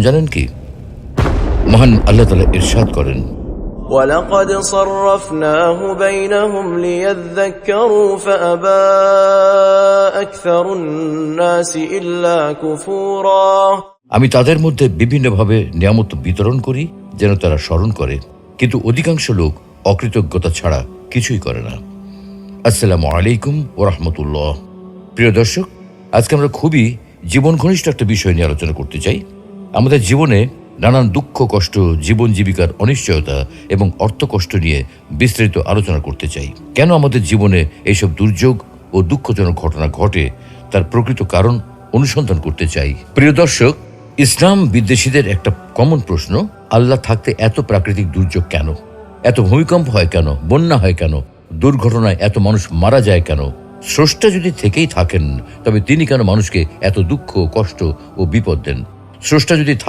জানেন কি মহান আল্লাহ তালা ইরশাদ করেন ولقد صرفناه بينهم ليذكروا فأبى أكثر الناس إلا كفورا আমি তাদের মধ্যে বিভিন্নভাবে নিয়ামত বিতরণ করি যেন তারা স্মরণ করে কিন্তু অধিকাংশ লোক অকৃতজ্ঞতা ছাড়া কিছুই করে না আসসালামু আলাইকুম ও রহমতুল্লাহ প্রিয় দর্শক আজকে আমরা খুবই জীবন ঘনিষ্ঠ একটা বিষয় নিয়ে আলোচনা করতে চাই আমাদের জীবনে নানান দুঃখ, কষ্ট, জীবন জীবিকার অনিশ্চয়তা এবং অর্থ কষ্ট নিয়ে বিস্তারিত আলোচনা করতে চাই। কেন আমাদের জীবনে এইসব দুর্যোগ ও দুঃখজনক ঘটনা ঘটে তার প্রকৃত কারণ অনুসন্ধান করতে চাই? প্রিয় দর্শক, ইসলাম বিদ্বেষীদের একটা কমন প্রশ্ন, আল্লাহ থাকতে এত প্রাকৃতিক দুর্যোগ কেন? এত ভূমিকম্প হয় কেন? বন্যা হয় কেন? দুর্ঘটনায় এত মানুষ মারা যায় কেন? স্রষ্টা যদি থেকেই থাকেন, তবে তিনি কেন মানুষকে এত দুঃখ, কষ্ট ও বিপদ দেন? স্রষ্টা যদি থাক